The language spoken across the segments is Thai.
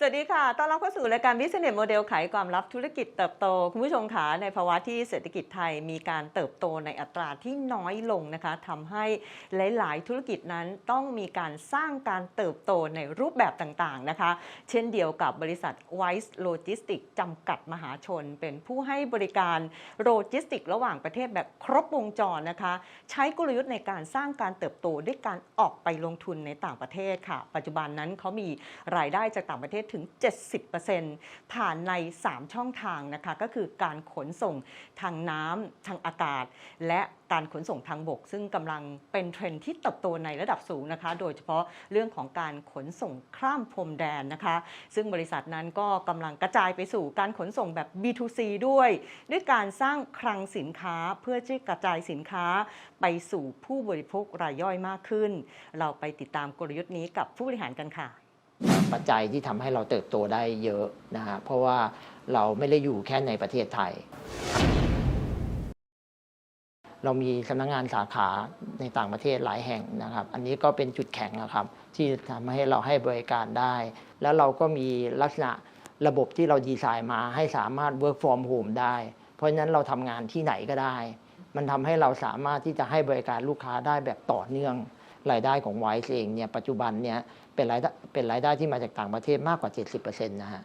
สวัสดีค่ะ ตอนรับเข้าสู่รายการ Business Model ไขความลับธุรกิจเติบโต คุณผู้ชมคะในภาวะที่เศรษฐกิจไทยมีการเติบโตในอัตราที่น้อยลงนะคะทำให้หลาย ๆ ธุรกิจนั้นต้องมีการสร้างการเติบโตในรูปแบบต่าง ๆ นะคะ เช่นเดียวกับบริษัท Wise Logistics จำกัดมหาชน เป็นผู้ให้บริการโลจิสติกระหว่างประเทศแบบครบวงจรนะคะ ใช้กลยุทธ์ในการสร้างการเติบโตด้วยการออกไปลงทุนในต่างประเทศค่ะ ปัจจุบันนั้นเขามีรายได้จากต่างประเทศถึง 70%ผ่านใน 3 ช่องทางนะคะ ก็คือการขนส่งทางน้ำทางอากาศ และการขนส่งทางบก ซึ่งกำลังเป็นเทรนด์ที่เติบโตในระดับสูงนะคะ โดยเฉพาะเรื่องของการขนส่งข้ามพรมแดนนะคะ ซึ่งบริษัทนั้นก็กำลังกระจายไปสู่การขนส่งแบบ B2C ด้วย ด้วยการสร้างคลังสินค้าเพื่อที่กระจายสินค้าไปสู่ผู้บริโภครายย่อยมากขึ้น เราไปติดตามกลยุทธ์นี้กับผู้บริหารกันค่ะ ปัจจัยที่ทำให้เราเติบโตได้เยอะนะฮะเพราะว่าเราไม่ได้อยู่แค่ในประเทศไทย เรามีสำนักงานสาขาในต่างประเทศหลายแห่งนะครับ อันนี้ก็เป็นจุดแข็งนะครับ ที่ทำให้เราให้บริการได้ แล้วเราก็มีลักษณะระบบที่เราดีไซน์มาให้สามารถ work from home ได้ เพราะฉะนั้นเราทำงานที่ไหนก็ได้ มันทำให้เราสามารถที่จะให้บริการลูกค้าได้แบบต่อเนื่อง รายได้ของไวซ์เองเนี่ยปัจจุบันเนี่ยเป็นรายได้เป็นรายได้ที่มาจากต่างประเทศมากกว่า 70%นะฮะ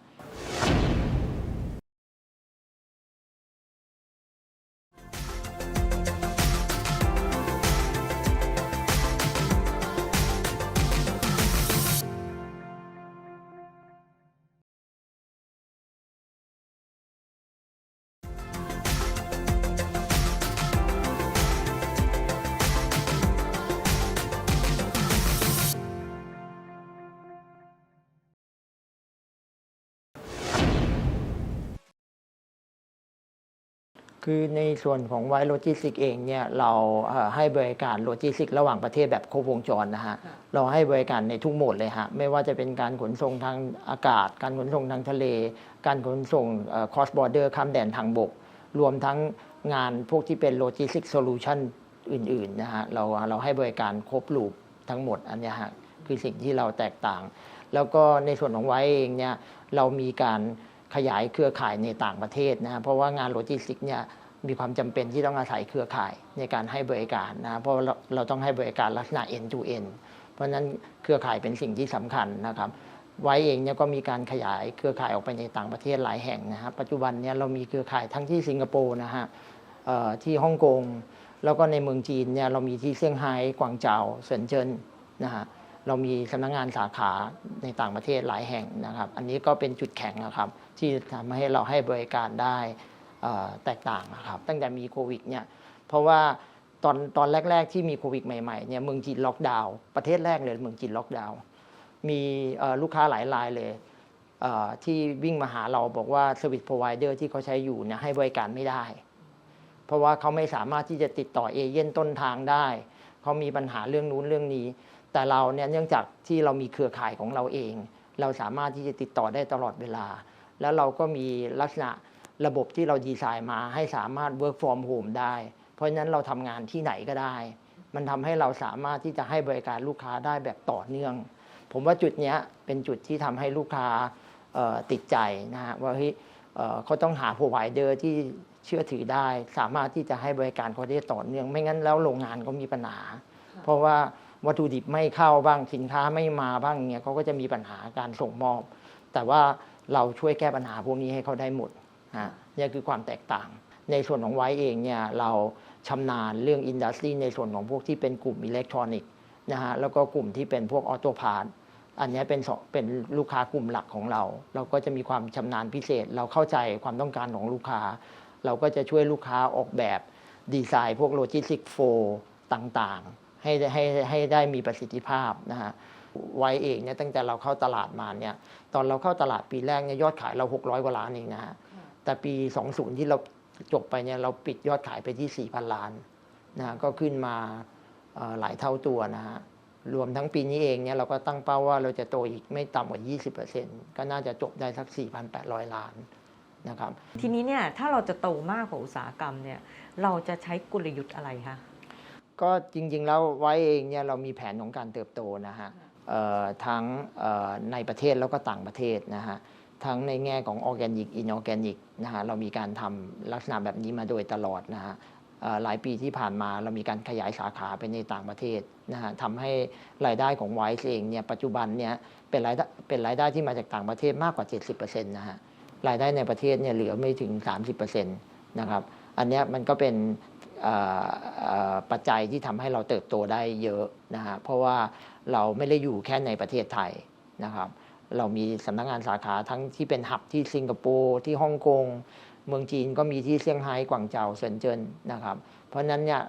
คือในส่วนของไวโลจิสติกเองเนี่ยเราเอ่อให้บริการโลจิสติกระหว่างประเทศแบบครบวงจรนะฮะค่ะเราให้บริการในทุกโหมดเลยฮะไม่ว่าจะเป็นการขนส่งทางอากาศ การขนส่งทางทะเล การขนส่งคอสบอร์เดอร์ข้ามแดนทางบก รวมทั้งงานพวกที่เป็นโลจิสติกโซลูชันอื่นๆนะฮะเราเราให้บริการครบลูปทั้งหมดอันเนี้ยฮะคือสิ่งที่เราแตกต่าง แล้วก็ในส่วนของไว้เองเนี่ยเรามีการ ขยายเครือข่ายในต่างประเทศนะเพราะว่างานโลจิสติกเนี่ยมีความจำเป็นที่ต้องอาศัยเครือข่ายในการให้บริการนะเพราะเราเราต้องให้บริการลักษณะ end to end เพราะฉะนั้นเครือข่ายเป็นสิ่งที่สำคัญนะครับ ไว้เองเนี่ยก็มีการขยายเครือข่ายออกไปในต่างประเทศหลายแห่งนะฮะปัจจุบันเนี่ยเรามีเครือข่ายทั้งที่สิงคโปร์นะฮะที่ฮ่องกงแล้วก็ในเมืองจีนเนี่ยเรามีที่เซี่ยงไฮ้กวางเจาเซินเจิ้นนะฮะ เรามีสำนักงานสาขาในต่างประเทศหลายแห่งนะครับ อันนี้ก็เป็นจุดแข็งนะครับ ที่ทำให้เราให้บริการได้แตกต่างนะครับ ตั้งแต่มีโควิดเนี่ยเพราะว่าตอนตอนแรก ๆ ที่มีโควิดใหม่ๆเนี่ยเมืองจีนล็อกดาวน์ประเทศแรกเลยเมืองจีนล็อกดาวน์มีลูกค้าหลายรายเลยที่วิ่งมาหาเราบอกว่า Service Provider ที่เขาใช้อยู่เนี่ยให้บริการไม่ได้ เพราะว่าเขาไม่สามารถที่จะติดต่อเอเย่นต้นทางได้ เขามีปัญหาเรื่องนู้นเรื่องนี้ แต่เราเนี่ยเนื่องจากที่เรามีเครือข่ายของเราเอง เราสามารถที่จะติดต่อได้ตลอดเวลา แล้วเราก็มีลักษณะระบบที่เราดีไซน์มาให้สามารถ work from home ได้ เพราะฉะนั้นเราทำงานที่ไหนก็ได้ มันทำให้เราสามารถที่จะให้บริการลูกค้าได้แบบต่อเนื่อง ผมว่าจุดนี้เป็นจุดที่ทำให้ลูกค้าติดใจนะฮะว่าเฮ้ยเอ่อเขาต้องหา provider ที่เชื่อถือได้ สามารถที่จะให้บริการเขาได้ต่อเนื่อง ไม่งั้นแล้วโรงงานก็มีปัญหา เพราะว่า วัตถุดิบไม่เข้าบ้างสินค้าไม่มาบ้างเงี้ยเขาก็จะมีปัญหาการส่งมอบ แต่ว่าเราช่วยแก้ปัญหาพวกนี้ให้เขาได้หมดนะนี่คือความแตกต่าง ในส่วนของไว้เองเนี่ยเราชำนาญเรื่องอินดัสทรีในส่วนของพวกที่เป็นกลุ่มอิเล็กทรอนิกส์นะฮะแล้วก็กลุ่มที่เป็นพวกออโตพาร์ทอันนี้เป็นเป็นลูกค้ากลุ่มหลักของเรา เราก็จะมีความชำนาญพิเศษ เราเข้าใจความต้องการของลูกค้า เราก็จะช่วยลูกค้าออกแบบดีไซน์พวกโลจิสติกโฟต่างๆ ให้ได้ให้ให้ได้มีประสิทธิภาพนะฮะไว้เองเนี่ยตั้งแต่เราเข้าตลาดมาเนี่ยตอนเราเข้าตลาดปีแรกเนี่ยยอดขายเรา 600 กว่าล้านเองนะฮะแต่ปี 20 ที่เราจบไปเนี่ยเราปิดยอดขายไปที่ 4,000 ล้านนะฮะก็ขึ้นมาเอ่อหลายเท่าตัวนะฮะรวมทั้งปีนี้เองเนี่ยเราก็ตั้งเป้าว่าเราจะโตอีกไม่ต่ำกว่า 20%ก็น่าจะจบได้สัก 4,800 ล้านนะครับทีนี้เนี่ยถ้าเราจะโตมากกว่าอุตสาหกรรมเนี่ยเราจะใช้กลยุทธ์อะไรคะ ก็จริงๆ แล้วไว้เองเนี่ยเรามีแผนของการเติบโตนะฮะเอ่อทั้งเอ่อในประเทศแล้วก็ต่างประเทศนะฮะทั้งในแง่ของออร์แกนิก อินออร์แกนิกนะฮะเรามีการทำลักษณะแบบนี้มาโดยตลอดนะฮะเอ่อหลายปีที่ผ่านมาเรามีการขยายสาขาไปในต่างประเทศนะฮะทำให้รายได้ของไวซ์เองเนี่ยปัจจุบันเนี่ยเป็นรายได้เป็นรายได้ที่มาจากต่างประเทศมากกว่า 70%นะฮะรายได้ในประเทศเนี่ยเหลือไม่ถึง 30%นะครับอันเนี้ยมันก็เป็นเอ่อเอ่อ ปัจจัยที่ทำให้เราเติบโตได้เยอะนะฮะเพราะว่าเราไม่ได้อยู่แค่ในประเทศไทยนะครับ เรามีสำนักงานสาขาทั้งที่เป็นหับที่สิงคโปร์ที่ฮ่องกงเมืองจีนก็มีที่เซี่ยงไฮ้กวางเจาเซินเจิ้นนะครับ เพราะฉะนั้นเนี่ย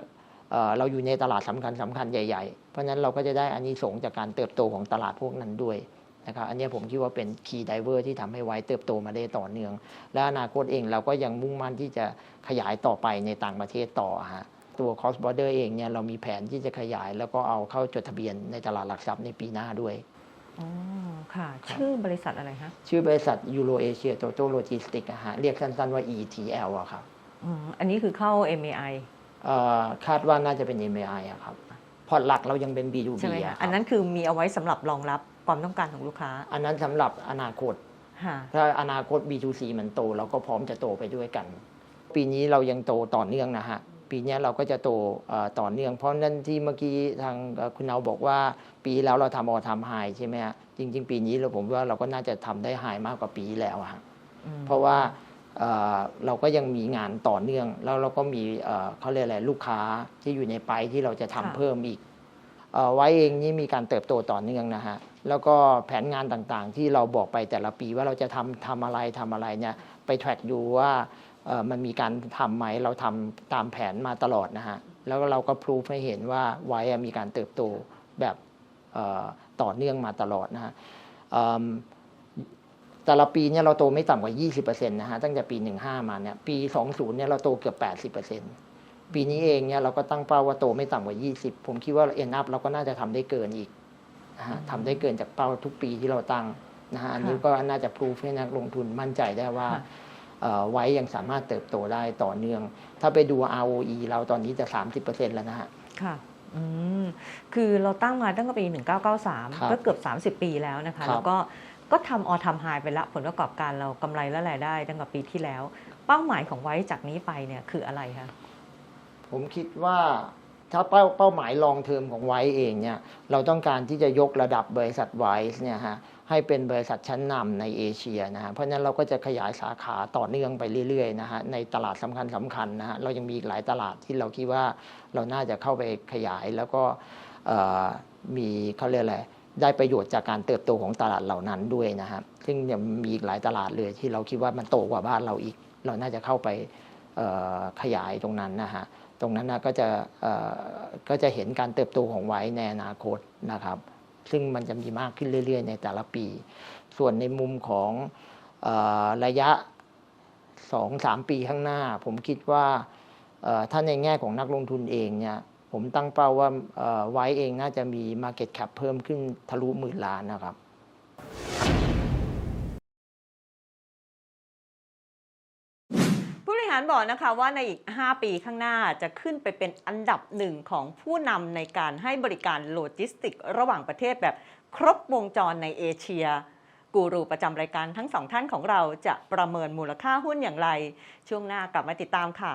เเราอยู่ในตลาดสำคัญสำคัญใหญ่ ๆ เพราะฉะนั้นเราก็จะได้อานิสงส์จากการเติบโตของตลาดพวกนั้นด้วย นะครับอันเนี้ยผมคิดว่าเป็นคีย์ไดเวอร์ที่ทำให้ไว้เติบโตมาได้ต่อเนื่อง และอนาคตเองเราก็ยังมุ่งมั่นที่จะขยายต่อไปในต่างประเทศต่อฮะตัว cross border เองเนี่ยเรามีแผนที่จะขยาย แล้วก็เอาเข้าจดทะเบียนในตลาดหลักทรัพย์ในปีหน้าด้วยอ๋อค่ะครับชื่อบริษัทอะไรคะ ชื่อบริษัท Euro Asia Total Logistics อะฮะเรียกสั้นๆว่า ETL อะครับอืมอันนี้คือเข้า MAI เอ่อคาดว่าน่าจะเป็น MAI อะครับพอร์ตหลักเรายังเป็น B2B ใช่ไหมอะคะคอัรันบนั้นคือมีเอาไว้สำหรับรองรับ ความต้องการของลูกค้า อันนั้นสำหรับอนาคต ค่ะ ถ้าอนาคต B2C มันโตเราก็พร้อมจะโตไปด้วยกัน ปีนี้เรายังโตต่อเนื่องนะฮะ ปีนี้เราก็จะโตเอ่อต่อเนื่อง เพราะนั่นที่เมื่อกี้ทางเอ่อคุณเอาบอกว่า ปีแล้วเราทำออทำไฮใช่ไหมฮะ จริง ๆ ปีนี้เราผมว่าเราก็น่าจะทำได้ไฮมากกว่าปีที่แล้วอะฮะ อืม เพราะว่าเอ่อเราก็ยังมีงานต่อเนื่อง แล้วเราก็มีเอ่อเขาเรียกอะไรลูกค้าที่อยู่ในไปที่เราจะทำเพิ่มอีกเอ่อไว้เองนี่มีการเติบโตต่อเนื่องนะฮะ แล้วก็แผนงานต่างๆ ที่เราบอกไปแต่ละปีว่าเราจะทำทำอะไรทำอะไรเนี่ยไป track ดูว่ามันมีการทำไหมเราทำตามแผนมาตลอดนะฮะแล้วเราก็พรูฟให้เห็นว่าไว้มีการเติบโตแบบต่อเนื่องมาตลอดนะฮะแต่ละปีเนี่ยเราโตไม่ต่ำกว่า 20%นะฮะตั้งแต่ปี 15 มาเนี่ยปี 20 เนี่ยเราโตเกือบ 80%ปีนี้เองเนี่ยเราก็ตั้งเป้าว่าโตไม่ต่ำกว่า 20 ผมคิดว่าเอ็นอัพเราก็น่าจะทำได้เกินอีก นะฮะทำได้เกินจากเป้าทุกปีที่เราตั้งนะฮะอันนี้ก็น่าจะพรูฟให้นักลงทุนมั่นใจได้ว่าค่ะเอ่อไว้ยังสามารถเติบโตได้ต่อเนื่อง ถ้าไปดู ROE เราตอนนี้จะ 30%แล้วนะฮะค่ะอืมคือเราตั้งมาตั้งแต่ปีครับ1993 ก็เกือบ 30 ปีแล้วนะคะครับแล้วก็ก็ทำออทำไฮไปละผลประกอบการเรากำไรและรายได้ตั้งแต่ปีที่แล้ว เป้าหมายของไว้จากนี้ไปเนี่ยคืออะไรคะ ผมคิดว่า ถ้าเป้าเป้าหมายลองเทอมของไว้เองเนี่ยเราต้องการที่จะยกระดับบริษัทไวส์เนี่ยฮะให้เป็นบริษัทชั้นนำในเอเชียนะฮะเพราะฉะนั้นเราก็จะขยายสาขาต่อเนื่องไปเรื่อยๆนะฮะในตลาดสำคัญสำคัญนะฮะเรายังมีอีกหลายตลาดที่เราคิดว่าเราน่าจะเข้าไปขยายแล้วก็มีเขาเรียกอะไรได้ประโยชน์จากการเติบโตของตลาดเหล่านั้นด้วยนะฮะซึ่งยังมีอีกหลายตลาดเลยที่เราคิดว่ามันโตกว่าบ้านเราอีก เราน่าจะเข้าไปขยายตรงนั้นนะฮะ รงนั้นนะก็จะก็จะเห็นการเติบโตของไว้ในอนาคตนะครับ ซึ่งมันจะมีมากขึ้นเรื่อย ๆ ในแต่ละปี ส่วนในมุมของอระยะ 2-3 ปีข้างหน้า ผมคิดว่าถ้าในแง่ของนักลงทุนเองเนี่ยผมตั้งเป้าว่าไว้เองน่าจะมี Market Cap เพิ่มขึ้นทะลุหมื่นล้านนะครับารบอกนะคะว่าในอีก 5 ปีข้างหน้าจะขึ้นไปเป็นอันดับหนึ่งของผู้นำในการให้บริการโลจิสติกส์ระหว่างประเทศแบบครบวงจรในเอเชีย กูรูประจำรายการทั้งสองท่านของเราจะประเมินมูลค่าหุ้นอย่างไร ช่วงหน้ากลับมาติดตามค่ะ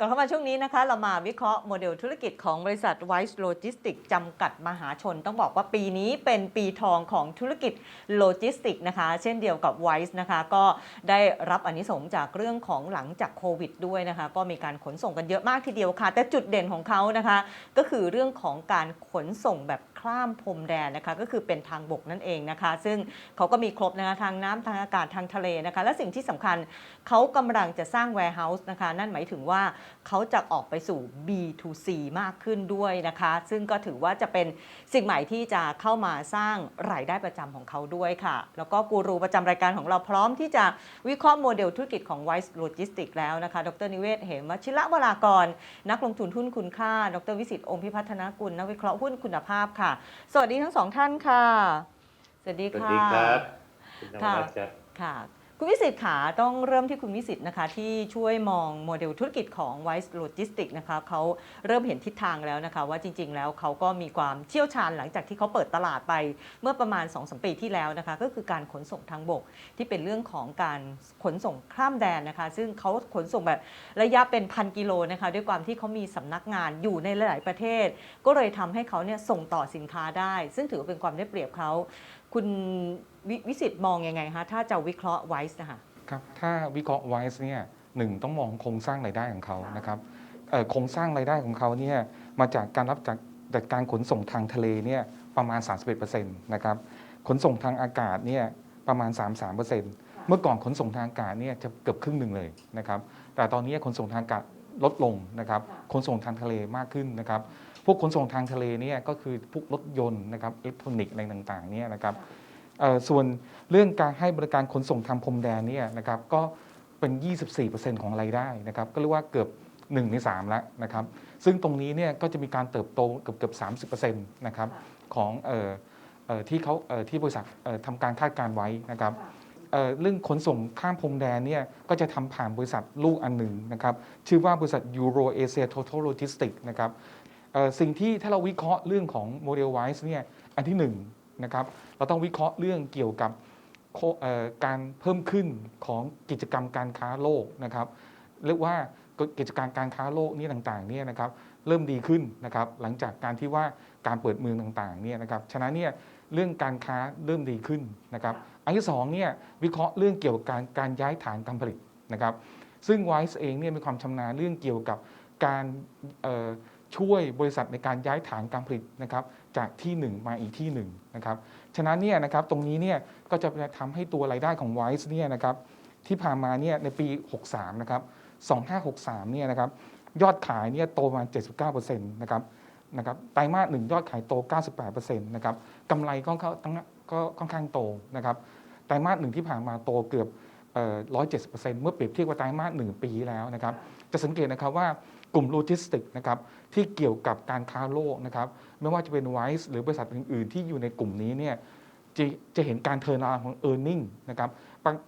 กลับเข้ามาช่วงนี้นะคะ เรามาวิเคราะห์โมเดลธุรกิจของบริษัท Wise Logistics จำกัดมหาชน ต้องบอกว่าปีนี้เป็นปีทองของธุรกิจโลจิสติกนะคะ เช่นเดียวกับ Wise นะคะ ก็ได้รับอนนิสงจากเรื่องของหลังจากโควิดด้วยนะคะ ก็มีการขนส่งกันเยอะมากทีเดียวค่ะ แต่จุดเด่นของเขานะคะ ก็คือเรื่องของการขนส่งแบบข้ามพรมแดนนะคะก็คือเป็นทางบกนั่นเองนะคะ ซึ่งเขาก็มีครบนะคะทางน้ำทางอากาศทางทะเลนะคะ และสิ่งที่สำคัญเขากำลังจะสร้าง warehouse นะคะนั่นหมายถึงว่าเขาจะออกไปสู่ B2C มากขึ้นด้วยนะคะ ซึ่งก็ถือว่าจะเป็นสิ่งใหม่ที่จะเข้ามาสร้างรายได้ประจำของเขาด้วยค่ะ แล้วก็กูรูประจำรายการของเราพร้อมที่จะวิเคราะห์โมเดลธุรกิจของ Wise Logistics แล้วนะคะ ดรนิเวศ เหมวชิระวรากร นักลงทุนหุ้นคุณค่า ดรวิสิตองค์พิพัฒนากุลนักวิเคราะห์หุ้นคุณภาพค่ะสวัสดีทั้งสองท่านค่ะ สวัสดีสวัสค่ะ ดีครับ คุณธรรมรัตน์ครับ ค่ะ คุณวิสิตขาต้องเริ่มที่คุณวิสิตนะคะ ที่ช่วยมองโมเดลธุรกิจของ Wise Logistics นะคะเขาเริ่มเห็นทิศทางแล้วนะคะ ว่าจริง ๆ แล้วเขาก็มีความเชี่ยวชาญหลังจากที่เขาเปิดตลาดไปเมื่อประมาณ2อสปีที่แล้วนะคะ ก็คือการขนส่งทางบก ที่เป็นเรื่องของการขนส่งข้ามแดนนะคะ ซึ่งเขาขนส่งแบบระยะเป็นพันกิโลนะคะ ด้วยความที่เขามีสำนักงานอยู่ในหลาย ๆ ประเทศ ก็เลยทำให้เขาเนี่ยส่งต่อสินค้าได้ ซึ่งถือเป็นความได้เปรียบเขา คุณววิสิตมองยังไงคะถ้าจะวิเคราะห์ไวส์นะคะ ครับถ้าวิเคราะห์ไวส์เนี่ยหนึ่งต้องมองโครงสร้างรายได้ของเขาค่ะนะครับเอ่อโครงสร้างรายได้ของเขาเนี่ยมาจากการรับจากจากการขนส่งทางทะเลเนี่ยประมาณ 31%นะครับขนส่งทางอากาศเนี่ยประมาณ 33%เมื่อก่อนขนส่งทางอากาศเนี่ยจะเกือบครึ่งหนึ่งเลยนะครับแต่ตอนนี้ขนส่งทางอากาศลดลงนะครับค่ะขนส่งทางทะเลมากขึ้นนะครับ พวกขนส่งทางทะเลเนี่ยก็คือพวกรถยนต์นะครับอิเล็กทรอนิกส์อะไรต่างๆเนี่ยนะครับเอ่อส่วนเรื่องการให้บริการขนส่งทางพรมแดนเนี่ยนะครับก็เป็น 24%ของรายได้นะครับก็เรียกว่าเกือบ1ใน3แล้วนะครับซึ่งตรงนี้เนี่ยก็จะมีการเติบโตเกือบเกือบ30%นะครับของเอ่อเอ่อที่เขาเอ่อที่บริษัทเอ่อทำการคาดการณ์ไว้นะครับเอ่อเรื่องขนส่งข้ามพรมแดนเนี่ยก็จะทำผ่านบริษัทลูกอันหนึ่งนะครับชื่อว่าบริษัท Euro Asia Total Logistics นะครับเอ่อ สิ่งที่ถ้าเราวิเคราะห์เรื่องของ Model Wise เนี่ยอันที่หนึ่งนะครับเราต้องวิเคราะห์เรื่องเกี่ยวกับการเพิ่มขึ้นของกิจกรรมการค้าโลกนะครับเรียกว่ากิจการการค้าโลกนี่ต่างๆเนี่ยนะครับเริ่มดีขึ้นนะครับหลังจากการที่ว่าการเปิดเมืองต่างๆเนี่ยนะครับฉะนั้นเนี่ยเรื่องการค้าเริ่มดีขึ้นนะครับอันที่สองเนี่ยวิเคราะห์เรื่องเกี่ยวกับการการย้ายฐานการผลิตนะครับซึ่งไวซ์เองเนี่ยมีความชำนาญเรื่องเกี่ยวกับการ ช่วยบริษัทในการย้ายฐานการผลิตนะครับจากที่หนึ่งมาอีกที่หนึ่งนะครับฉะนั้นเนี่ยนะครับตรงนี้เนี่ยก็จะทำให้ตัวรายได้ของ Wise เนี่ยนะครับที่ผ่านมาเนี่ยในปี 63นะครับ2563เนี่ยนะครับยอดขายเนี่ยโตมา 79%นะครับนะครับไตรมาสหนึ่งยอดขายโต 98%นะครับกำไรก็เขาตั้งก็ค่อนข้างโตนะครับไตรมาสหนึ่งที่ผ่านมาโตเกือบเอ่อ170%เมื่อเปรียบเทียบกับไตรมาสหนึ่งปีแล้วนะครับจะสังเกตนะครับว่า กลุ่มโลจิสติกนะครับที่เกี่ยวกับการค้าโลกนะครับไม่ว่าจะเป็น Wise หรือบริษัทอื่น ๆ ที่อยู่ในกลุ่มนี้เนี่ยจะจะเห็นการเทิร์นอาของ e a r n i n g นะครับ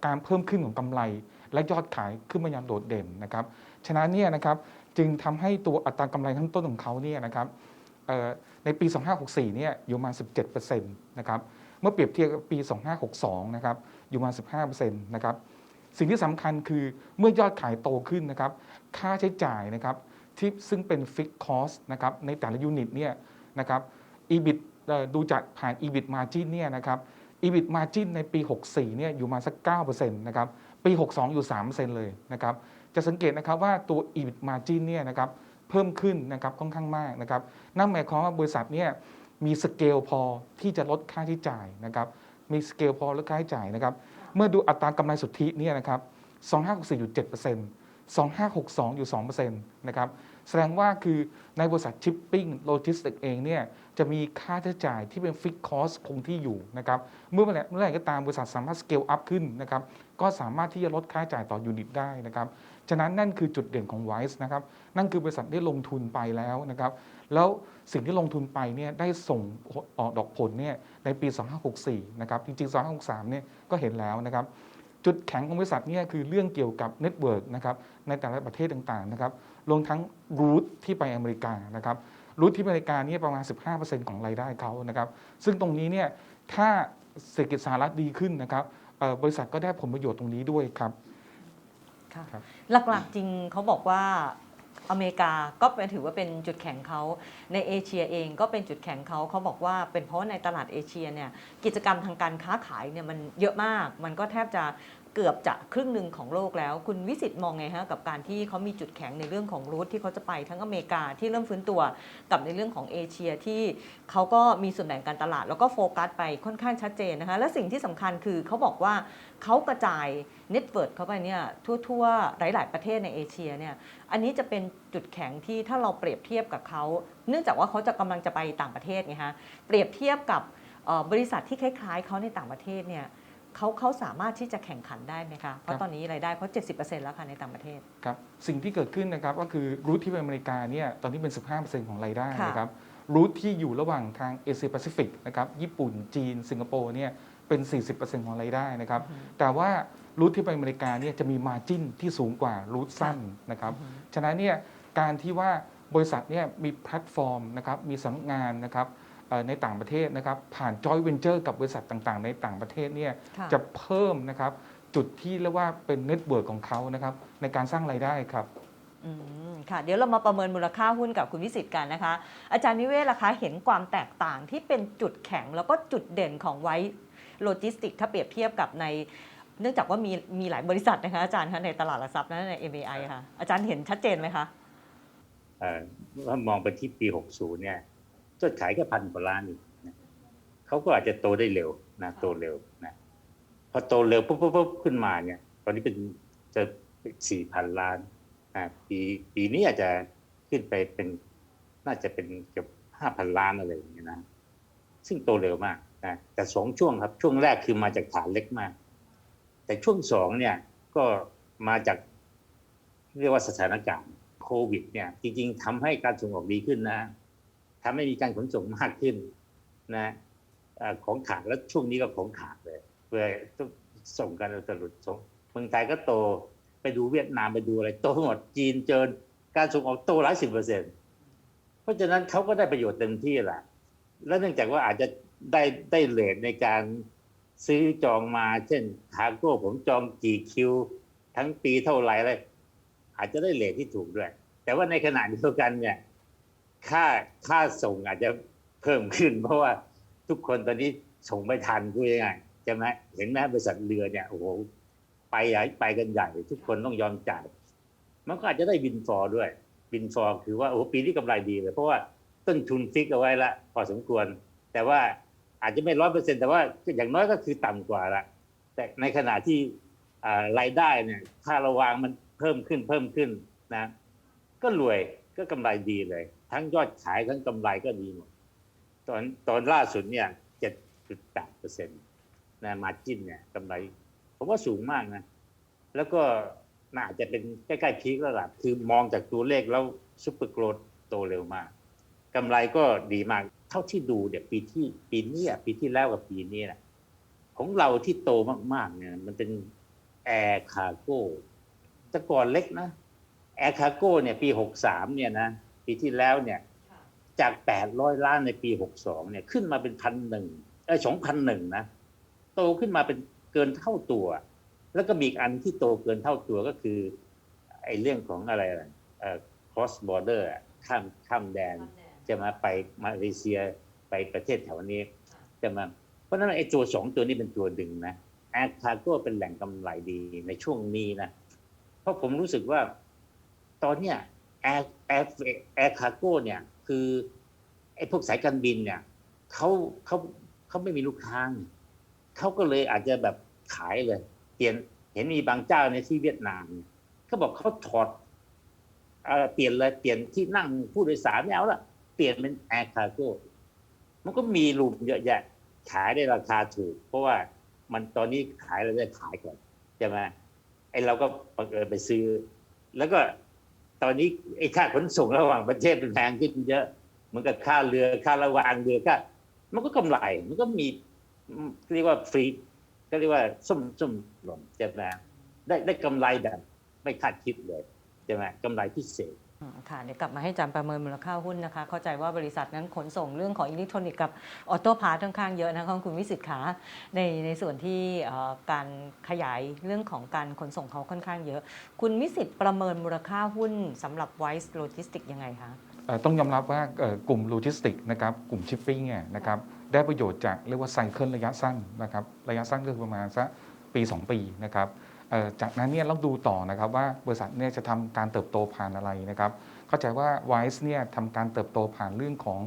การเพิ่มขึ้นของกำไร และยอดขายขึ้นมาอย่างโดดเด่นนะครับฉะนั้นเนี่ยนะครับจึงทำให้ตัวอัตรากำไรทั้งต้นของเขาเนี่ยนะครับในปี 2564 เนี่ยอยู่มา 17%นะครับเมื่อเปรียบเทียบกับปี 2562 นะครับอยู่มา 15%นะครับสิ่งที่สำคัญคือเมื่อยอดขายโตขึ้นนะครับค่าใช้จ่ายนะครับ ที่ซึ่งเป็น Fixed Cost นะครับในแต่ละยูนิตเนี่ยนะครับ EBIT ดูจากผ่าน EBIT Margin เนี่ยนะครับ EBIT Margin ในปี 64เนี่ยอยู่มาสัก9%นะครับปี 62 อยู่ 3%เลยนะครับจะสังเกตนะครับว่าตัว EBIT Margin เนี่ยนะครับเพิ่มขึ้นนะครับค่อนข้างมากนะครับนั่นหมายความว่าบริษัทเนี่ยมีสเกลพอที่จะลดค่าใช้จ่ายนะครับมีสเกลพอลดค่าใช้จ่ายนะครับเมื่อดูอัตรากำไรสุทธิเนี่ยนะครับ2564อยู่7% 2562 อยู่ 2%นะครับ แสดงว่าคือในบริษัทชิปปิ้งโลจิสติกเองเนี่ยจะมีค่าใช้จ่ายที่เป็นฟิกคอสคงที่อยู่นะครับ เมื่อไหร่เมื่อไหร่ก็ตามบริษัทสามารถสเกลอัพขึ้นนะครับ ก็สามารถที่จะลดค่าใช้จ่ายต่อยูนิตได้นะครับ ฉะนั้นนั่นคือจุดเด่นของ Wise นะครับ นั่นคือบริษัทได้ลงทุนไปแล้วนะครับ แล้วสิ่งที่ลงทุนไปเนี่ยได้ส่งออกดอกผลเนี่ยในปี 2564 นะครับ จริงๆ 2563 เนี่ยก็เห็นแล้วนะครับ จุดแข็งของบริษัทเนี่ยคือเรื่องเกี่ยวกับเน็ตเวิร์กนะครับในแต่ละประเทศต่างๆนะครับรวมทั้งรูทที่ไปอเมริกานะครับรูทที่อเมริกาเนี่ยประมาณ 15%ของรายได้เขานะครับซึ่งตรงนี้เนี่ยถ้าเศรษฐกิจสหรัฐดีขึ้นนะครับเอ่อบริษัทก็ได้ผลประโยชน์ตรงนี้ด้วยครับค่ะครับหลักๆจริงเขาบอกว่า อเมริกาก็เป็นถือว่าเป็นจุดแข็งเขาในเอเชียเองก็เป็นจุดแข็งเขาเขาบอกว่าเป็นเพราะในตลาดเอเชียเนี่ยกิจกรรมทางการค้าขายเนี่ยมันเยอะมาก มันก็แทบจะ เกือบจะครึ่งหนึ่งของโลกแล้ว คุณวิสิตมองไงฮะกับการที่เขามีจุดแข็งในเรื่องของรูทที่เขาจะไปทั้งอเมริกาที่เริ่มฟื้นตัวกับในเรื่องของเอเชียที่เขาก็มีส่วนแบ่งการตลาด แล้วก็โฟกัสไปค่อนข้างชัดเจนนะคะและสิ่งที่สำคัญคือเขาบอกว่าเขากระจายเน็ตเวิร์กเข้าไปเนี่ยทั่วๆ หลาย ๆ ประเทศในเอเชียเนี่ยอันนี้จะเป็นจุดแข็งที่ถ้าเราเปรียบเทียบกับเขาเนื่องจากว่าเขาจะกำลังจะไปต่างประเทศไงฮะเปรียบเทียบกับบริษัทที่คล้าย ๆเขาในต่างประเทศเนี่ย เขาเขาสามารถที่จะแข่งขันได้ไหมคะ เพราะตอนนี้รายได้เขา70%แล้วค่ะในต่างประเทศ ครับ สิ่งที่เกิดขึ้นนะครับก็คือรูทที่ไปอเมริกาเนี่ยตอนนี้เป็น 15%ของรายได้ค่ะนะครับรูทที่อยู่ระหว่างทางเอเชียแปซิฟิกนะครับญี่ปุ่นจีน สิงคโปร์เนี่ยเป็น 40%ของรายได้นะครับแต่ว่ารูทที่ไปอเมริกาเนี่ยจะมีมาจิ้นที่สูงกว่ารูทสั้นนะครับฉะนั้นเนี่ยการที่ว่าบริษัทเนี่ยมีแพลตฟอร์มนะครับมีสำนักงานนะครับเอ่อ ในต่างประเทศนะครับผ่านจอยเวนเจอร์กับบริษัทต่างๆ ในต่างประเทศเนี่ยค่ะจะเพิ่มนะครับจุดที่เรียกว่าเป็นเน็ตเวิร์กของเขานะครับในการสร้างรายได้ครับอืมค่ะเดี๋ยวเรามาประเมินมูลค่าหุ้นกับคุณวิสิตกันนะคะ อาจารย์นิเวศล่ะคะเห็นความแตกต่างที่เป็นจุดแข็งแล้วก็จุดเด่นของไว้โลจิสติกถ้าเปรียบเทียบกับใน เนื่องจากว่ามีมีหลายบริษัทนะคะอาจารย์คะในตลาดหลักทรัพย์นะใน MAI ค่ะอาจารย์เห็นชัดเจนไหมคะเอ่อถ้ามองไปที่ปี 60 เนี่ย ยอดขายแค่พันกว่าล้านนี่นะเขาก็อาจจะโตได้เร็วนะโตเร็วนะพอโตเร็วปุ๊บปุ๊บปุ๊บขึ้นมาเนี่ย ตอนนี้เป็นจะสี่พันล้านนะปีปีนี้อาจจะขึ้นไปเป็นน่าจะเป็นเกือบห้าพันล้านอะไรอย่างเงี้ยนะซึ่งโตเร็วมากนะแต่สองช่วงครับช่วงแรกคือมาจากฐานเล็กมาก แต่ช่วงสองเนี่ยก็มาจากเรียกว่าสถานการณ์โควิดเนี่ย จริง ๆทำให้การส่งออกดีขึ้นนะ ทำให้มีการขนส่งมากขึ้นนะของขาดแล้วช่วงนี้ก็ของขาดเลยเพื่อต้องส่งกันอุตรุดส่งเมืองไทยก็โตไปดูเวียดนามไปดูอะไรโตหมดจีนเจอการส่งออกโตหลายสิบเปอร์เซ็นต์เพราะฉะนั้นเขาก็ได้ประโยชน์เต็มที่แหละแล้วเนื่องจากว่าอาจจะได้ได้เลทในการซื้อจองมา เช่นคาร์โก้ผมจองกี่คิว ทั้งปีเท่าไหร่เลยอาจจะได้เลทที่ถูกด้วย แต่ว่าในขณะเดียวกันเนี่ย ค่าค่าส่งอาจจะเพิ่มขึ้น เพราะว่าทุกคนตอนนี้ส่งไม่ทันพูดง่ายใช่ไหมเห็นไหมบริษัทเรือเนี่ยโอ้โหไปใหญ่ไปกันใหญ่ ทุกคนต้องยอมจ่ายมันก็อาจจะได้บินฟอร์ด้วย บินฟอร์คือว่าโอ้โหปีนี้กำไรดีเลยเพราะว่าต้นทุนฟิกเอาไว้ละพอสมควร แต่ว่าอาจจะไม่ร้อยเปอร์เซ็นแต่ว่าอย่างน้อยก็คือต่ำกว่าละแต่ในขณะที่รายได้เนี่ยค่าระวางมันเพิ่มขึ้นเพิ่มขึ้นนะ ก็รวย ก็กำไรดีเลย ทั้งยอดขายทั้งกำไรก็ดีหมดตอนตอนล่าสุดเนี่ยเจ็ดจุดแปดเปอร์เซ็นต์นะมาจิ้นเนี่ยกำไร ผมว่าสูงมากนะ แล้วก็น่าจะเป็นใกล้ๆพีคแล้วล่ะคือมองจากตัวเลขแล้วซุปเปอร์โกรดโตเร็วมากกำไรก็ดีมาก เท่าที่ดูเนี่ยปีที่ปีนี้ปีที่แล้วกับปีนี้นะของเราที่โตมากๆเนี่ยมันเป็นแอร์คาร์โก้แต่ก่อนเล็กนะ แอร์คาร์โก้เนี่ยปี 63เนี่ยนะปีที่แล้วเนี่ยจาก 800 ล้านในปี 62เนี่ยขึ้นมาเป็นพันหนึ่งเออสองพันหนึ่งนะโตขึ้นมาเป็นเกินเท่าตัว แล้วก็มีอีกอันที่โตเกินเท่าตัวก็คือไอ้เรื่องของอะไรล่ะเอ่อ cross border อะข้ามข้ามแดน จะมาไปมาเลเซียไปประเทศแถวนี้จะมาเพราะฉะนั้นไอ้ตัวสองตัวนี้เป็นตัวดึงนะแอร์คาร์โก้เป็นแหล่งกำไรดีในช่วงนี้นะเพราะผมรู้สึกว่า ตอนเนี้ยแอร์แอร์แอร์คาร์โก้เนี่ย คือไอ้พวกสายการบินเนี่ยเขาเขาเขาไม่มีลูกค้าเขาก็เลยอาจจะแบบขายเลยเปลี่ยนเห็นมีบางเจ้าในที่เวียดนามเขาบอกเขาถอดเปลี่ยนเลยเปลี่ยนที่นั่งผู้โดยสารไม่เอาละเปลี่ยนเป็นแอร์คาร์โก้มันก็มีรูมเยอะแยะ ขายได้ราคาถูก เพราะว่ามันตอนนี้ขายเราได้ขายก่อนใช่ไหมไอเราก็บังเอิญไปซื้อ แล้วก็ ตอนนี้ไอ้ค่าขนส่งระหว่างประเทศมันแพงขึ้นเยอะเหมือนกับค่าเรือค่าระวางเรือก็มันก็กำไร มันก็มีเรียกว่าฟรีก็เรียกว่าส้มส้มหล่นใช่ไหมได้ได้กำไรแบบไม่คาดคิดเลยใช่ไหมกำไรพิเศษ ค่ะเดี๋ยวกลับมาให้อาจารย์ประเมินมูลค่าหุ้นนะคะ เข้าใจว่าบริษัทนั้นขนส่งเรื่องของอิเล็กทรอนิกส์กับออโต้พาร์ทค่อนข้างเยอะนะคะคุณวิสิตขาในในส่วนที่เอ่อการขยายเรื่องของการขนส่งเขาค่อนข้างเยอะ คุณวิสิตประเมินมูลค่าหุ้นสำหรับ Wise Logistics ยังไงคะ เอ่อต้องยอมรับว่าเอ่อกลุ่มโลจิสติกนะครับกลุ่มชิปปิ้งเนี่ยนะครับได้ประโยชน์จากเรียกว่าไซเคิลระยะสั้นนะครับระยะสั้นก็คือประมาณสักปี 2 ปีนะครับ จากนั้นเนี่ยเราดูต่อนะครับว่าบริษัทเนี่ยจะทำการเติบโตผ่านอะไรนะครับเข้าใจว่า Wise เนี่ยทำการเติบโตผ่านเรื่องของ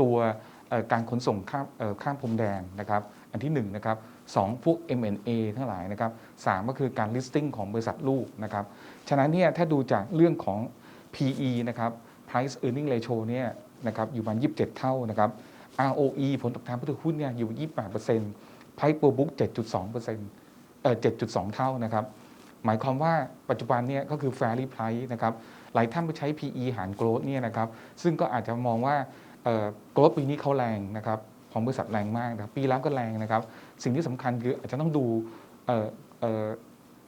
ตัวการขนส่งข้ามข้ามพรมแดนนะครับอันที่1นงนะครับสองพวก M&A ทั้งหลายนะครับสามก็คือการ listing ของบริษัทลูกนะครับฉะนั้นเนี่ยถ้าดูจากเรื่องของ PE นะครับ price earning ratio เนี่ยนะครับอยู่ประมาณ27 เท่านะครับ ROE ผลตอบแทนผู้ถือหุ้นเนี่ยอยู่ 28% price per book 7.2%เอ่อ 7.2 เท่านะครับ หมายความว่าปัจจุบันเนี่ยก็คือ fairly price นะครับ หลายท่านไปใช้ PE หาร growth เนี่ยนะครับ ซึ่งก็อาจจะมองว่า growth ปีนี้เขาแรงนะครับ ของบริษัทแรงมากนะครับ ปีแล้วก็แรงนะครับ สิ่งที่สำคัญคืออาจจะต้องดู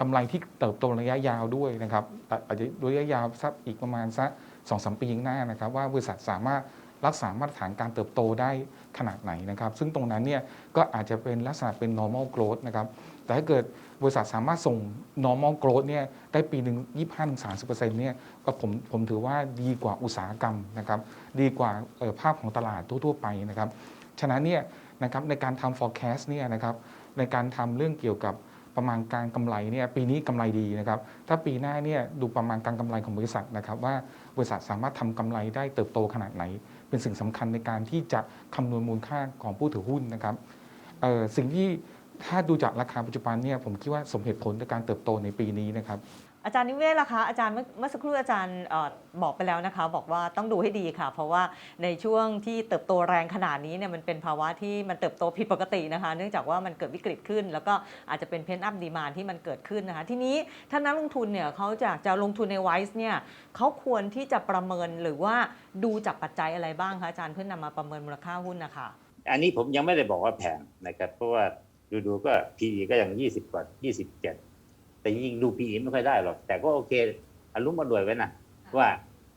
กำไรที่เติบโตระยะยาวด้วยนะครับอะอาจจะระยะยาวสักอีกประมาณสักสองสามปีข้างหน้านะครับ ว่าบริษัทสามารถ รักษามาตรฐานการเติบโตได้ขนาดไหนนะครับ ซึ่งตรงนั้นเนี่ยก็อาจจะเป็นลักษณะเป็น normal growth นะครับ แต่ถ้าเกิดบริษัทสามารถส่ง normal growth เนี่ยได้ปีหนึ่ง25-30%เนี่ยก็ผมผมถือว่าดีกว่าอุตสาหกรรมนะครับ ดีกว่าภาพของตลาดทั่ว ๆ ไปนะครับ ฉะนั้นเนี่ยนะครับในการทำ forecast เนี่ยนะครับในการทำเรื่องเกี่ยวกับประมาณการกำไรเนี่ยปีนี้กำไรดีนะครับ ถ้าปีหน้าเนี่ยดูประมาณการกำไรของบริษัทนะครับ ว่าบริษัทสามารถทำกำไรได้เติบโตขนาดไหน เป็นสิ่งสำคัญในการที่จะคำนวณมูลค่าของผู้ถือหุ้นนะครับเอ่อสิ่งที่ถ้าดูจากราคาปัจจุบันเนี่ยผมคิดว่าสมเหตุผลในการเติบโตในปีนี้นะครับ อาจารย์นิเวศล่ะคะอาจารย์เมื่อเมื่อสักครู่อาจารย์เออบอกไปแล้วนะคะ บอกว่าต้องดูให้ดีค่ะ เพราะว่าในช่วงที่เติบโตแรงขนาดนี้เนี่ยมันเป็นภาวะที่มันเติบโตผิดปกตินะคะ เนื่องจากว่ามันเกิดวิกฤตขึ้น แล้วก็อาจจะเป็นเพนอัพดีมานที่มันเกิดขึ้นนะคะ ทีนี้ถ้านักลงทุนเนี่ยเขาจะจะลงทุนในไวซ์เนี่ยเขาควรที่จะประเมินหรือว่าดูจากปัจจัยอะไรบ้างคะอาจารย์เพื่อนำมาประเมินมูลค่าหุ้นนะคะอันนี้ผมยังไม่ได้บอกว่าแพงนะครับเพราะว่าดูๆก็ PE ก็ยัง20กว่า27 แต่ยิ่งดู PE ไม่ค่อยได้หรอก แต่ก็โอเคอารมณ์มารวยไว้นะว่า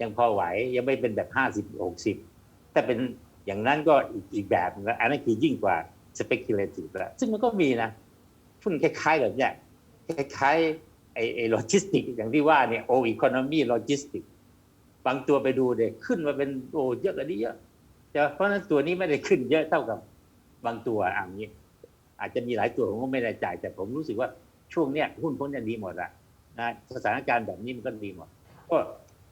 ยังพอไหวยังไม่เป็นแบบ50 60แต่เป็นอย่างนั้นก็อีกอีกแบบนึงแล้วอันนั้นคือยิ่งกว่า speculative แล้วซึ่งมันก็มีนะหุ้นคล้ายๆแบบเนี้ยคล้ายๆไอ้ไอ้โลจิสติกอย่างที่ว่าเนี่ยโออีโคโนมีโลจิสติกบางตัวไปดูเด็กขึ้นมาเป็นโอ้เยอะกว่านี้เยอะจะเพราะฉะนั้นตัวนี้ไม่ได้ขึ้นเยอะเท่ากับบางตัวอ่างนี้ อาจจะมีหลายตัวผมก็ไม่ได้จ่ายแต่ผมรู้สึกว่า ช่วงเนี้ยหุ้นพวกเนี้ยดีหมดอะนะสถานการณ์แบบนี้มันก็ดีหมด ก็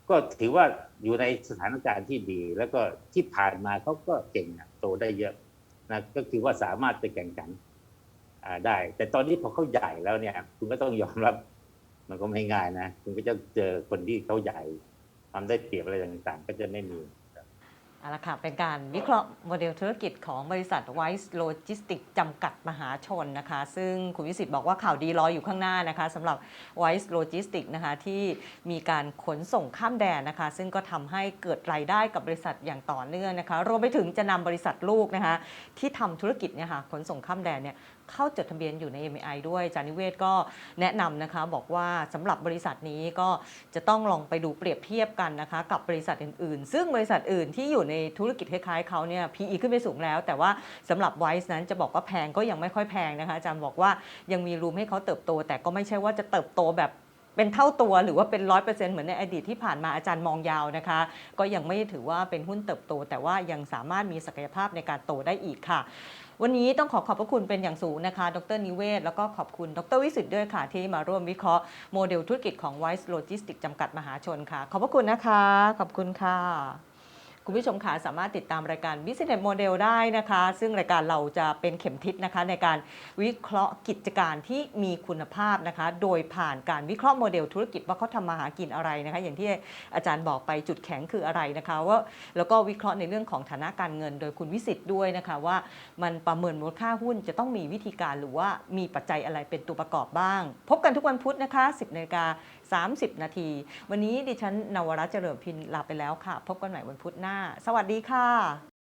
ก็ถือว่าอยู่ในสถานการณ์ที่ดี แล้วก็ที่ผ่านมาเขาก็เก่งอะโตได้เยอะนะก็คือว่าสามารถไปแข่งขันได้ แต่ตอนนี้พอเขาใหญ่แล้วเนี่ย คุณก็ต้องยอมรับ มันก็ไม่ง่ายนะ คุณก็จะเจอคนที่เขาใหญ่ทำได้เปรียบอะไรต่างๆ ก็จะไม่มี เอาละค่ะเป็นการวิเคราะห์โมเดลธุรกิจของบริษัท Wise Logistics จำกัดมหาชนนะคะ ซึ่งคุณวิสิทธิ์บอกว่าข่าวดีรออยู่ข้างหน้านะคะสำหรับ Wise Logistics นะคะที่มีการขนส่งข้ามแดนนะคะ ซึ่งก็ทำให้เกิดรายได้กับบริษัทอย่างต่อเนื่องนะคะ รวมไปถึงจะนำบริษัทลูกนะคะที่ทำธุรกิจเนี่ยค่ะขนส่งข้ามแดนเนี่ยเข้าจดทะเบียนอยู่ใน MI ด้วยจานิเวศก็แนะนำนะคะบอกว่าสำหรับบริษัทนี้ก็จะต้องลองไปดูเปรียบเทียบกันนะคะกับบริษัทอื่นๆ ซึ่งบริษัทอื่นที่อยู่ในธุรกิจคล้ายๆเขาเนี่ย PE ขึ้นไปสูงแล้ว แต่ว่าสำหรับ Wise นั้นจะบอกว่าแพงก็ยังไม่ค่อยแพงนะคะอาจารย์บอกว่ายังมีรูมให้เขาเติบโต แต่ก็ไม่ใช่ว่าจะเติบโตแบบเป็นเท่าตัวหรือว่าเป็นร้อยเปอร์เซ็นต์เหมือนในอดีตที่ผ่านมาอาจารย์มองยาวนะคะ ก็ยังไม่ถือว่าเป็นหุ้นเติบโต แต่ว่ายังสามารถมีศักยภาพในการโตได้อีกค่ะ วันนี้ต้องขอขอบพระคุณเป็นอย่างสูงนะคะ ดรนิเวศ แล้วก็ขอบคุณดรวิสุทธ์ด้วยค่ะ ที่มาร่วมวิเคราะห์โมเดลธุรกิจของ Wise Logistics จำกัดมหาชนค่ะ ขอบพระคุณนะคะ ขอบคุณค่ะ คุณผู้ชมค่ะสามารถติดตามรายการ Business Model ได้นะคะ ซึ่งรายการเราจะเป็นเข็มทิศนะคะ ในการวิเคราะห์กิจการที่มีคุณภาพนะคะ โดยผ่านการวิเคราะห์โมเดลธุรกิจว่าเขาทำมาหากินอะไรนะคะ อย่างที่อาจารย์บอกไปจุดแข็งคืออะไรนะคะว่าแล้วก็วิเคราะห์ในเรื่องของฐานะการเงิน โดยคุณวิสิทธ์ด้วยนะคะว่ามันประเมินมูลค่าหุ้นจะต้องมีวิธีการหรือว่ามีปัจจัยอะไรเป็นตัวประกอบบ้าง พบกันทุกวันพุธนะคะ 10นาฬิกา 30 นาที วันนี้ดิฉันนวรัตเจริญพินลาไปแล้วค่ะ พบกันใหม่วันพุธหน้า สวัสดีค่ะ